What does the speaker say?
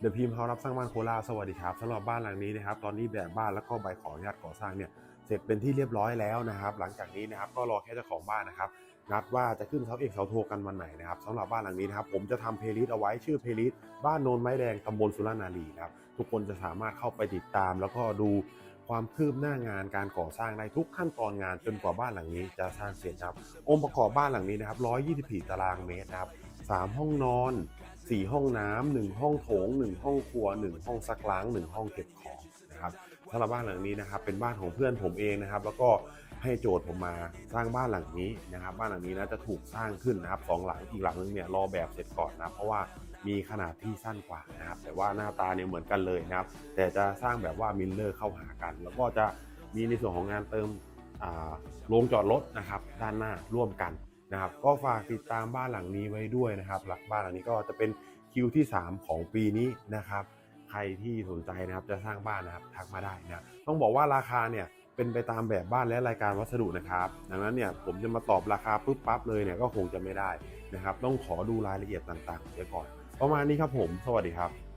เดอะพิมพ์เฮารับสร้างบ้านโคราชสวัสดีครับสำหรับบ้านหลังนี้นะครับ ตอนนี้แบบบ้านแล้วก็ใบขออนุญาตก่อสร้างเนี่ยเสร็จเป็นที่เรียบร้อยแล้วนะครับ หลังจากนี้นะครับก็รอแค่เจ้าของบ้านนะครับนัดว่าจะขึ้นเสาเอกเสาโทกันวันไหนนะครับสำหรับบ้านหลังนี้นะครับผมจะทำเพลย์ลิสต์เอาไว้ชื่อเพลย์ลิสต์บ้านโนนไม้แดงตำบลสุรานารีนะครับทุกคนจะสามารถเข้าไปติดตาม แล้วก็ดูความคืบหน้างานการก่อสร้างในทุกขั้นตอนงานจนกว่าบ้านหลังนี้จะสร้างเสร็จนะครับองค์ประกอบบ้านหลังนี้นะครับ124 ตารางเมตรนะครับสามห้องนอน 4ห้องน้ำหนึ่งห้องโถง1ห้องครัว1ห้องซักล้าง1ห้องเก็บของนะครับสำหรับบ้านหลังนี้นะครับเป็นบ้านของเพื่อนผมเองนะครับ แล้วก็ให้โจทย์ผมมาสร้างบ้านหลังนี้นะครับ บ้านหลังนี้นะจะถูกสร้างขึ้นนะครับสองหลังอีกหลังนึงเนี่ยรอแบบเสร็จก่อนนะเพราะว่ามีขนาดที่สั้นกว่านะครับ แต่ว่าหน้าตาเนี่ยเหมือนกันเลยนะครับ แต่จะสร้างแบบว่ามิลเลอร์เข้าหากัน แล้วก็จะมีในส่วนของงานเติมอ่าโรงจอดรถนะครับ ด้านหน้าร่วมกัน นะครับก็ฝากติดตามบ้านหลังนี้ไว้ด้วยนะครับหลักบ้านหลังนี้ก็จะเป็นคิวที่ 3 ของปีนี้นะครับ ใครที่สนใจนะครับจะสร้างบ้านนะครับทักมาได้นะต้องบอกว่าราคาเนี่ยเป็นไปตามแบบบ้านและรายการวัสดุนะครับ ดังนั้นเนี่ยผมจะมาตอบราคาปุ๊บปั๊บเลยเนี่ยก็คงจะไม่ได้นะครับ ต้องขอดูรายละเอียดต่างๆเสียก่อน ประมาณนี้ครับผม สวัสดีครับ